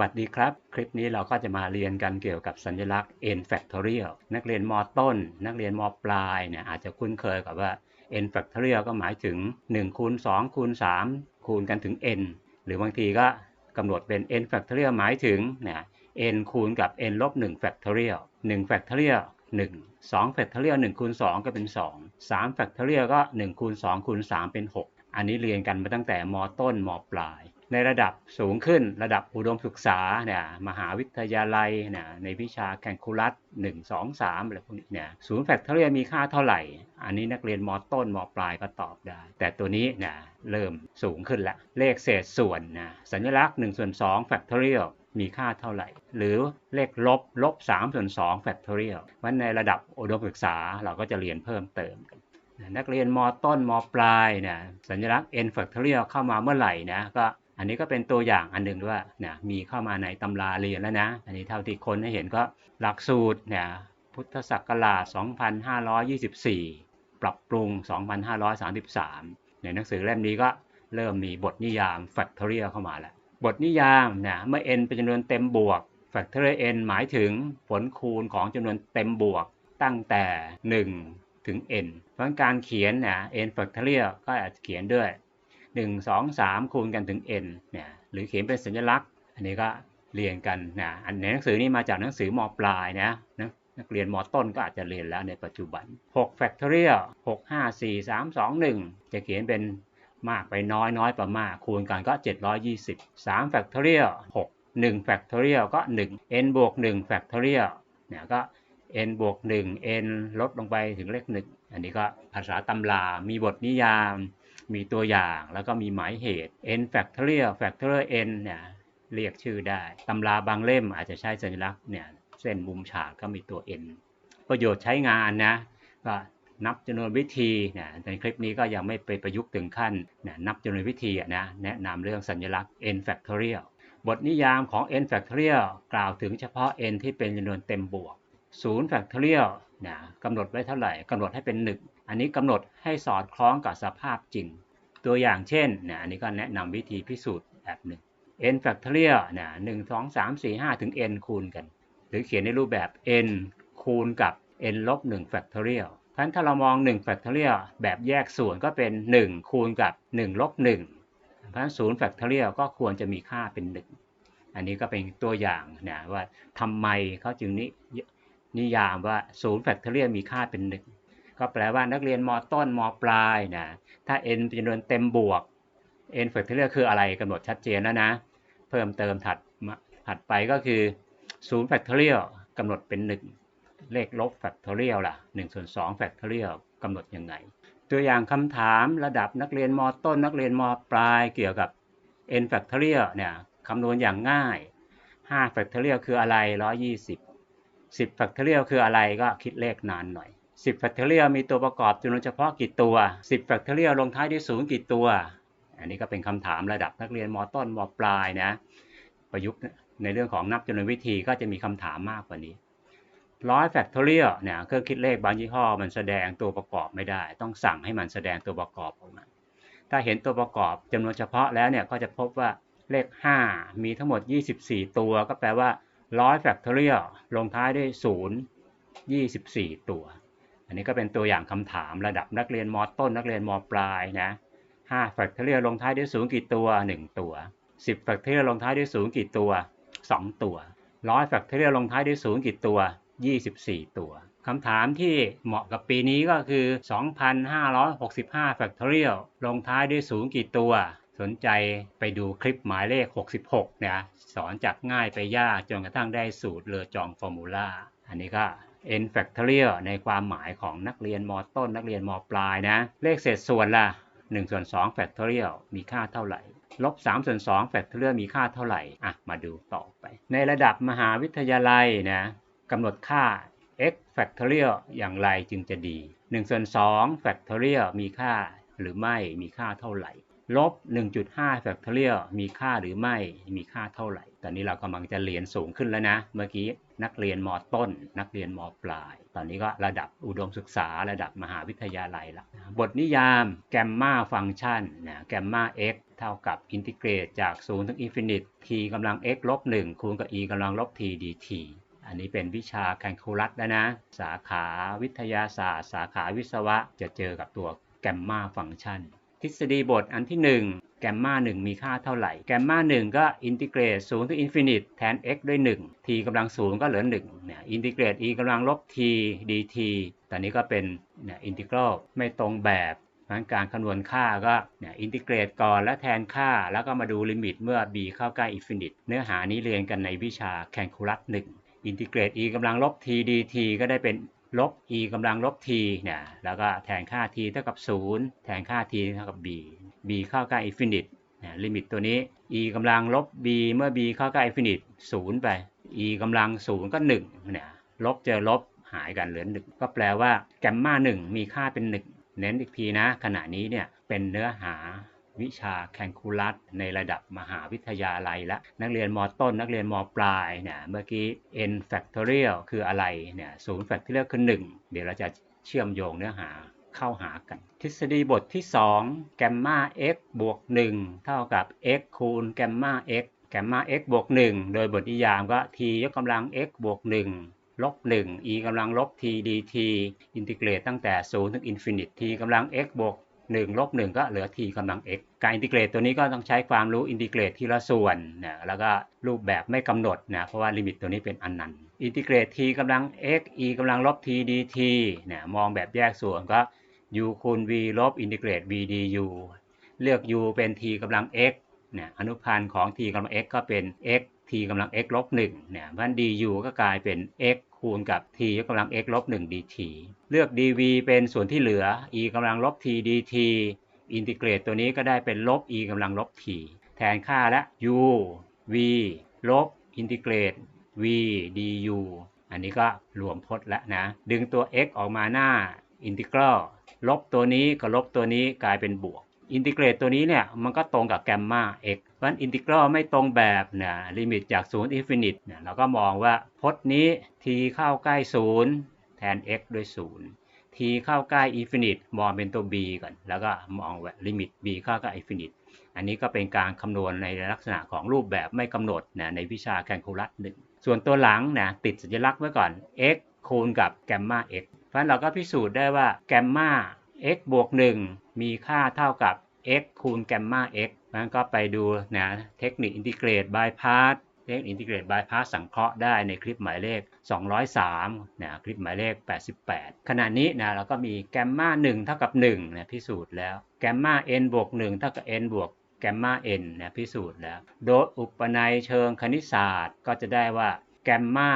วัสดีครับ คลิปนี้เราก็จะมาเรียนกันเกี่ยวกับสัญลักษณ์ n factorial นักเรียนมต้น นักเรียนมปลายเนี่ยอาจจะคุ้นเคยกับว่า n factorial ก็หมายถึง1คูณ2คูณ3คูณกันถึง n หรือบางทีก็กำหนดเป็น n factorial หมายถึงเนี่ย n คูณกับ n ลบ1 factorial 1 factorial 1 2 factorial 1คูณ2ก็เป็น 2 3 factorial ก็1คูณ2คูณ3เป็น 6 อันนี้เรียนกันมาตั้งแต่มต้นมปลาย ในระดับสูงขึ้นระดับอุดมศึกษาเนี่ยมหาวิทยาลัยเนี่ยในวิชาแคลคูลัส1 2 3อะไรพวกนี้เนี่ยศูนย์แฟกทอเรียมีค่าเท่าไหร่ อันนี้นักเรียนมต้นมปลายก็ตอบได้ แต่ตัวนี้เนี่ยเริ่มสูงขึ้นล้วเลขเศษส่วนนะสัญลักษณ์1ส่วน2 factorial มีค่าเท่าไหร่ หรือเลขลบลบ3ส่วน2 factorial วันในระดับอุดมศึกษาเราก็จะเรียนเพิ่มเติมกันนักเรียนมต้นมปลายเนี่ยสัญลักษณ์ n factorial เข้ามาเมื่อไหร่นะก็ อันนี้ก็เป็นตัวอย่างอันหนึ่งว่าเนี่ยมีเข้ามาในตำราเรียนแล้วนะ อันนี้เท่าที่คนให้เห็นก็หลักสูตรเนี่ยพุทธศักราช 2524 ปรับปรุง 2533 ในหนังสือเล่มนี้ก็เริ่มมีบทนิยาม factorial เข้ามาแล้ว บทนิยามเนี่ยเมื่อ n เป็นจำนวนเต็มบวก factorial n หมายถึงผลคูณของจำนวนเต็มบวกตั้งแต่ 1 ถึง n เพราะการเขียนเนี่ย n factorial ก็อาจจะเขียนด้วย 1 2 3 คูณกันถึง n เนี่ยหรือเขียนเป็นสัญลักษณ์ อันนี้ก็เรียนกันนะอันในหนังสือนี้มาจากหนังสือมปลายนะนะนักเรียนมต้นก็อาจจะเรียนแล้วในปัจจุบัน6 factorial 6 5 4 3 2 1 จะเขียนเป็นมากไปน้อยน้อยประมากคูณกันก็ 720 3 factorial 6 1 factorial ก็ 1 n บวก1 factorial เนี่ยก็ n บวก1 n ลดลงไปถึงเลข1อันนี้ก็ภาษาตำรา มีบทนิยาม มีตัวอย่างแล้วก็มีหมายเหตุ n factorial factorial n เนี่ยเรียกชื่อได้ ตำราบางเล่มอาจจะใช้สัญลักษณ์เนี่ยเส้นมุมฉากก็มีตัว n ประโยชน์ใช้งานนะก็นับจำนวนวิธีเนี่ยในคลิปนี้ก็ยังไม่ไปประยุกต์ถึงขั้นเนี่ยนับจำนวนวิธีนะแนะนำเรื่องสัญลักษณ์ n factorial บทนิยามของ n factorial กล่าวถึงเฉพาะ n ที่เป็นจำนวนเต็มบวก0 factorial นะกำหนดไว้เท่าไหร่กำหนดให้เป็น1อันนี้กำหนดให้สอดคล้องกับสภาพจริง ตัวอย่างเช่นนะอันนี้ก็แนะนำวิธีพิสูจน์แบบหนึ่ง n factorial นะ1 2 3 4 5ถึง n คูณกัน หรือเขียนในรูปแบบ n คูณกับ n ลบ1 factorial เพราะฉะนั้นถ้าเรามอง1 factorial แบบแยกส่วนก็เป็น 1 คูณกับ1ลบ1เพราะฉะนั้น0 factorial ก็ควรจะมีค่าเป็น 1 อันนี้ก็เป็นตัวอย่างนะว่าทำไมเขาจึงนิ นิยามว่า0 factorial มีค่าเป็น1ก็แปลว่านักเรียนมต้นมปลายนะถ้า n เป็นจำนวนเต็มบวก n factorial คืออะไรกำหนดชัดเจนแล้วนะ เพิ่มเติมถัดถัดไปก็คือ0 factorial กำหนดเป็น1เลขลบ factorial ล่ะ1ส่วน2 factorial กำหนดยังไง ตัวอย่างคำถามระดับนักเรียนมต้น นักเรียนมปลายเกี่ยวกับ n factorial เนี่ยคำนวณอย่างง่าย5 factorial คืออะไร 120 10 factorial คืออะไรก็คิดเลขนานหน่อย 10 factorial มีตัวประกอบจำนวนเฉพาะกี่ตัว 10 factorial ลงท้ายด้วย0กี่ตัว อันนี้ก็เป็นคำถามระดับนักเรียนมต้นมปลายนะ ประยุกต์ในเรื่องของนับจำนวนวิธีก็จะมีคำถามมากกว่านี้ร้อยแฟกทอเรียลเนี่ยเครื่องคิดเลขบางยี่ห้อมันแสดงตัวประกอบไม่ได้ ต้องสั่งให้มันแสดงตัวประกอบออกมาถ้าเห็นตัวประกอบจำนวนเฉพาะแล้วเนี่ยก็จะพบว่าเลข 5 มีทั้งหมด 24 ตัว ก็แปลว่า ร้อยแฟกทอเรียลลงท้ายด้วย0 24ตัว อันนี้ก็เป็นตัวอย่างคำถามระดับนักเรียนมต้น นักเรียนมปลายนะ5แฟกทอเรียลลงท้ายด้วย0กี่ตัว1ตัว10แฟกทอเรียลลงท้ายด้วย0กี่ตัว2ตัวร้อยแฟกทอเรียลลงท้ายด้วย0กี่ตัว24ตัวคำถามที่เหมาะกับปีนี้ก็คือ 2,565 factorial ลงท้ายด้วยศูนย์กี่ตัว สนใจไปดูคลิปหมายเลข 66นะสอนจากง่ายไปยากจนกระทั่งได้สูตรเลอจองฟอร์มูลาอันนี้ก็ n factorial ในความหมายของนักเรียนมต้น นักเรียนมปลายนะ เลขเศษส่วนล่ะ1ส่วน2 factorial มีค่าเท่าไหร่ ลบ3ส่วน2 factorial มีค่าเท่าไหร่ อะ มาดูต่อไป ในระดับมหาวิทยาลัยนะกำหนดค่า x factorial อย่างไรจึงจะดี1ส่วน2 factorial มีค่าหรือไม่มีค่าเท่าไหร่ ลบ 1.5 factorial มีค่าหรือไม่มีค่าเท่าไหร่ ตอนนี้เรากำลังจะเรียนสูงขึ้นแล้วนะ เมื่อกี้นักเรียนมต้น นักเรียนมปลาย ตอนนี้ก็ระดับอุดมศึกษาระดับมหาวิทยาลัยละบทนิยามแกมมาฟังก์ชันนะแกมมา x เท่ากับอินทิเกรตจาก 0 ถึงอินฟินิต t กำลัง x ลบ 1 คูณกับ e กำลังลบ t dt อันนี้เป็นวิชาแคลคูลัสแล้วนะ สาขาวิทยาศาสตร์ สาขาวิศวะจะเจอกับตัวแกมมาฟังก์ชัน ทฤษฎีบทอันที่ 1 แกมมา1มีค่าเท่าไหร่ แกมมา1ก็อินทิเกรต0ถึงอินฟินิตแทน x ด้วย 1 t กำลัง0ก็เหลือ1เนี่ยอินทิเกรต e กำลังลบ t dt ตอนนี้ก็เป็นเนี่ยอินทิกรัลไม่ตรงแบบงั้นการคำนวณค่าก็เนี่ยอินทิเกรตก่อนแล้วแทนค่า แล้วก็มาดูลิมิตเมื่อ b เข้าใกล้อินฟินิตเนื้อหานี้เรียนกันในวิชาแคลคูลัส1อินทิเกรต e กำลังลบ t dt ก็ได้เป็น ลบ e กำลังลบ t เนี่ย แล้วก็แทนค่า t เท่ากับ 0 แทนค่า t เท่ากับ b b เข้าใกล้อินฟินิตเนี่ยลิมิตตัวนี้ e กำลังลบ b เมื่อ b เข้าใกล้อินฟินิต0ไป e กำลัง 0 ก็1เนี่ยลบเจอลบหายกันเหลือ1ก็แปลว่าแกมมา1มีค่าเป็น1เน้นอีกทีนะ ขณะนี้เนี่ยเป็นเนื้อหา วิชาแคลคูลัสในระดับมหาวิทยาลัยและ นักเรียนมต้น นักเรียนมปลายเนี่ยเมื่อกี้ n factorial คืออะไรเนี่ยศูนย์ factorial คือ 1 เดี๋ยวเราจะเชื่อมโยงเนื้อหาเข้าหากัน ทฤษฎีบทที่ 2 แกมมา x บวก 1 เท่ากับ x คูณแกมมา x แกมมา x บวก 1 โดยบทนิยามก็ t ยกกำลัง x บวก 1ลบ1 e กำลังลบ t dt อินทิเกรตตั้งแต่ 0 ถึงอินฟินิต t กำลัง x บวก 1ลบ1ก็เหลือ t กำลัง x การอินทิเกรตตัวนี้ก็ต้องใช้ความรู้อินทิเกรตทีละส่วนนะแล้วก็รูปแบบไม่กำหนดนะเพราะว่าลิมิตตัวนี้เป็นอนันต์อินทิเกรต t กำลัง x e กำลังลบ t dt เนี่ยมองแบบแยกส่วนก็ u คูณ v ลบอินทิเกรต v du เลือก u เป็น t กำลัง x เนี่ยอนุพันธ์ของ t กำลัง x ก็เป็น x t กำลัง x ลบ1เนี่ยเพราะฉะนั้น du ก็กลายเป็น x คูณกับ t ยกกำลัง x ลบ1 dt เลือก dv เป็นส่วนที่เหลือ e กำลังลบ t dt อินทิเกรตตัวนี้ก็ได้เป็นลบ e กำลังลบ t แทนค่าและ u v ลบอินทิเกรต v du อันนี้ก็รวมพจน์แล้วนะ ดึงตัว x ออกมาหน้าอินทิกรัลลบตัวนี้กับลบตัวนี้กลายเป็นบวก อินทิเกรตตัวนี้เนี่ยมันก็ตรงกับแกมมา x ราะฉะนั้นอินทิกรัลไม่ตรงแบบนะลิมิตจาก0อินฟินิตเนี่ยเราก็มองว่าพจน์นี้ t เข้าใกล้0แทน x ด้วย0 t เข้าใกล้อินฟินิตมองเป็นตัว b ก่อน แล้วก็มองว่าลิมิต b เข้าใกล้อินฟินิตอันนี้ก็เป็นการคำนวณในลักษณะของรูปแบบไม่กำหนดนะในวิชาแคลคูลัสหนึ่งส่วนตัวหลังนะติดสัญลักษณ์ไว้ก่อน x คูณกับแกมมา x เพราะฉะนั้นเราก็พิสูจน์ได้ว่าแกมมา x บวก1มีค่าเท่ากับ x คูณแกมมา x นั้นก็ไปดูนะเทคนิคอินทิเกรตบายพาสเทคนิคอินทิเกรตบายพาสสังเคราะห์ได้ในคลิปหมายเลข 203นะคลิปหมายเลข 88 ขณะนี้นะเราก็มีแกมมา1เท่ากับ1นะพิสูจน์แล้วแกมมา n บวก1เท่ากับ n บวกแกมมา n นะพิสูจน์แล้ว โดยอุปนัยเชิงคณิตศาสตร์ก็จะได้ว่าแกมมา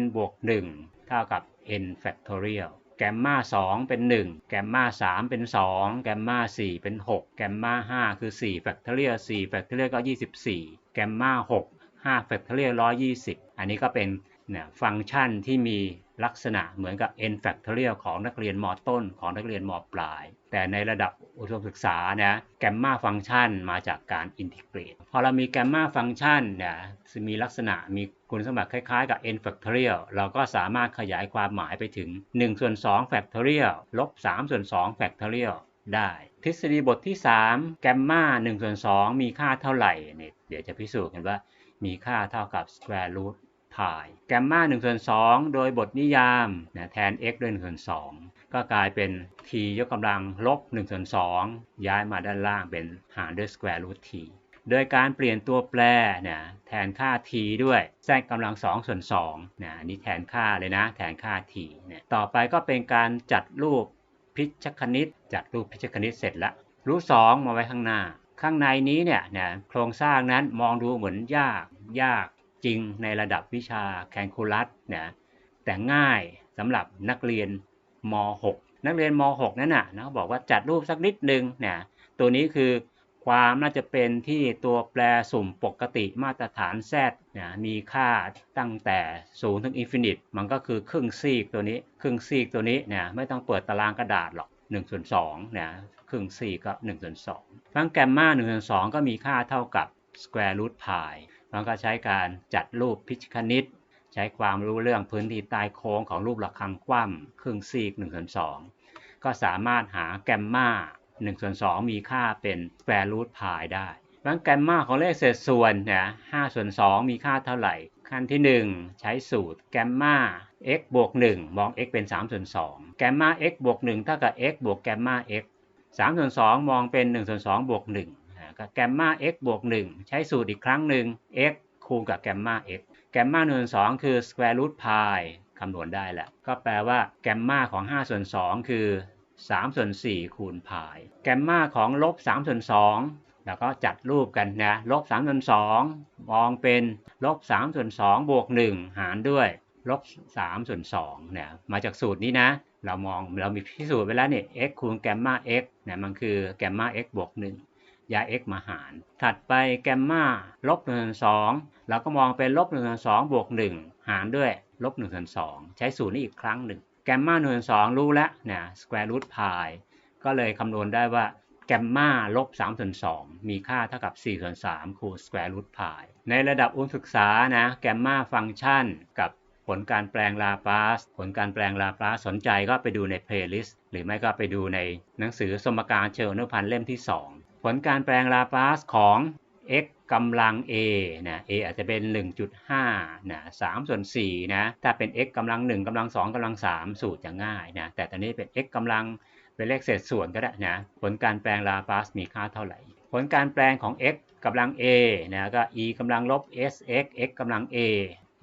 n บวก1เท่ากับ n factorial แกมมา2เป็น 1 แกมมา3เป็น 2 แกมมา4เป็น 6 แกมมา5คือ4 factorial 4 factorial ก็ 24 แกมมา6 5 factorial 120 อันนี้ก็เป็นเนี่ยฟังก์ชันที่มี ลักษณะเหมือนกับ n factorial ของนักเรียนมต้น ของนักเรียนมปลาย แต่ในระดับอุดมศึกษานะแกมมาฟังก์ชันมาจากการอินทิเกรตพอเรามีแกมมาฟังก์ชันเนี่ยมีลักษณะมีคุณสมบัติคล้ายๆกับ n factorial เราก็สามารถขยายความหมายไปถึง1ส่วน2 factorial ลบ3ส่วน2 factorial ได้ ทฤษฎีบทที่ 3 แกมมา1ส่วน2มีค่าเท่าไหร่เนี่ยเดี๋ยวจะพิสูจน์กันว่ามีค่าเท่ากับ square root พายแกมมา1ส่วน2โดยบทนิยามนะแทน x ด้วย1ส่วน2ก็กลายเป็น t ยกกำลังลบ1ส่วน2ย้ายมาด้านล่างเป็นหารด้วย square root t โดยการเปลี่ยนตัวแปรเนี่ยแทนค่า t ด้วยแทรกกำลัง2ส่วน2นะนี่แทนค่าเลยนะ แทนค่า t เนี่ยต่อไปก็เป็นการจัดรูปพิชคณิต จัดรูปพิชคณิตเสร็จแล้วรูป2มาไว้ข้างหน้า ข้างในนี้เนี่ยนะโครงสร้างนั้นมองดูเหมือนยากยาก จริงในระดับวิชาแคลคูลัสนะแต่ง่ายสำหรับนักเรียนม .6 นักเรียนม .6 นั่นน่ะนะบอกว่าจัดรูปสักนิดนึงนะตัวนี้คือความน่าจะเป็นที่ตัวแปรสุ่มปกติมาตรฐาน z นะมีค่าตั้งแต่0ถึงอินฟินิต มันก็คือครึ่งซีกตัวนี้ครึ่งซีกตัวนี้นะไม่ต้องเปิดตารางกระดาษหรอก1ส่วน2นะครึ่งซีกก็1ส่วน2ฟังแกมมา1ส่วน2ก็มีค่าเท่ากับ square root pi มันก็ใช้การจัดรูปพิชคณิตใใช้ความรู้เรื่องพื้นที่ใต้โค้งของรูประฆังคว่ำครึ่งซีก1ส่วน2ก็สามารถหาแกมมา1ส่วน2มีค่าเป็นสแควร์รูทพายได้ดังแกมมาของเลขเศษส่วนเนี่ย5ส่วน2มีค่าเท่าไหร่ ขั้นที่ 1 ใช้สูตรแกมมา x บวก1มอง x เป็น3ส่วน2แกมมา x บวก1เท่ากับ x บวกแกมมา x 3ส่วน2มองเป็น1ส่วน2บวก1 ก็แกมมา x บวก 1 ใช้สูตรอีกครั้งหนึ่ง x คูณกับแกมมา x แกมมา1ส่วน2คือ square root pi คำนวณได้แหละก็แปลว่าแกมมาของ5ส่วน2คือ3ส่วน4คูณ pi แกมมาของลบ3ส่วน2แล้วก็จัดรูปกันนะลบ3ส่วน2มองเป็นลบ3ส่วน2บวก 1 หารด้วยลบ3ส่วน2เนี่ยมาจากสูตรนี้นะ เรามองเรามีพิสูจน์ไปแล้วเนี่ย x คูณแกมมา x เนี่ยมันคือแกมมา x บวก 1 ยา x มาหาร ถัดไปแกมมาลบ1ส่วน2เราก็มองเป็นลบ1ส่วน2บวก1หารด้วยลบ1ส่วน2ใช้สูตรนี้อีกครั้งหนึ่งแกมมา1ส่วน2รู้แล้วเนี่ย square root pi ก็เลยคำนวณได้ว่าแกมมาลบ3ส่วน2มีค่าเท่ากับ4ส่วน3คูณ square root pi ในระดับอุดมศึกษานะแกมมาฟังก์ชันกับผลการแปลงลาปลาสผลการแปลงลาปลาสสนใจก็ไปดูในเพลย์ลิสต์หรือไม่ก็ไปดูในหนังสือสมการเชิงอนุพันธ์เล่มที่ 2 ลการแปลงลาปลาสของ x กำลัง a นะ a อาจจะเป็น 1.5นะ3ส่วน4นะ ถ้าเป็น x กำลัง 1กำลัง 2กำลัง 3 สูตรจะง่ายนะ แต่ตอนนี้เป็น x กำลังเป็นเลขเศษส่วนก็ได้นะ ผลการแปลงลาปลาสมีค่าเท่าไหร่ ผลการแปลงของ x กำลัง a นะก็ e กำลังลบ sx x กำลัง a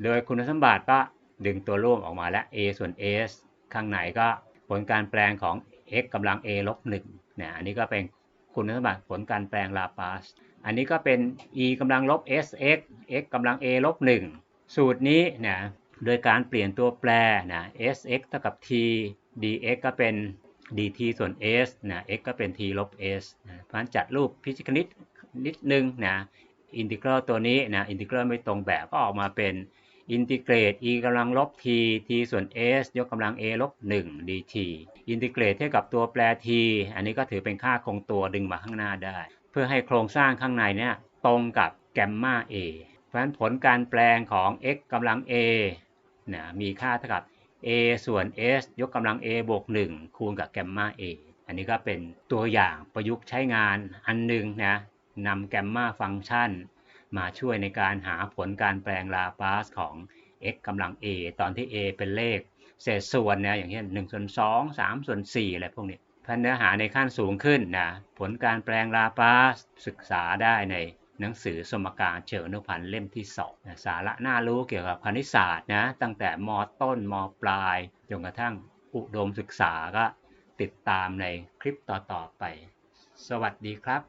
โดยคุณสมบัติก็ดึงตัวร่วมออกมาแล้ว a ส่วน s ข้างในก็ผลการแปลงของ x กำลัง a ลบ1นะ อันนี้ก็เป็น คุณสมบัติผลการแปลงลาปลาสอันนี้ก็เป็น e กำลังลบ sx x กำลัง a ลบ1สูตรนี้นะโดยการเปลี่ยนตัวแปรนะ sx เท่ากับ t dx ก็เป็น dt ส่วน s นะ x ก็เป็น t ลบ s นะเพราะฉะนั้นจัดรูปพิจิกนิดนิดนึงนะอินทิกรัลตัวนี้นะอินทิกรัลไม่ตรงแบบก็ออกมาเป็น อินทิเกรต e กำลังลบ t t ส่วน s ยกกำลัง a ลบ 1 dt อินทิเกรตเท่ากับตัวแปร t อันนี้ก็ถือเป็นค่าคงตัวดึงมาข้างหน้าได้ เพื่อให้โครงสร้างข้างในเนี่ยตรงกับแกมมา a เพราะฉะนั้นผลการแปลงของ x กำลัง a นะมีค่าเท่ากับ a ส่วน s ยกกำลัง a บวก 1 คูณกับแกมมา a อันนี้ก็เป็นตัวอย่างประยุกต์ใช้งานอันหนึ่งนะนำแกมมาฟังก์ชัน มาช่วยในการหาผลการแปลงลาปลาสของ x กำลัง a ตอนที่ a เป็นเลข เศษส่วนนะอย่างเช่น1ส่วน2 3ส่วน4อะไรพวกนี้พันเนื้อหาในขั้นสูงขึ้นนะผลการแปลงลาปลาสศึกษาได้ในหนังสือสมการเชิงอนุพันธ์เล่มที่2นะสาระน่ารู้เกี่ยวกับคณิตศาสตร์นะตั้งแต่มต้นมปลายจนกระทั่งอุดมศึกษาก็ติดตามในคลิปต่อๆไป สวัสดีครับ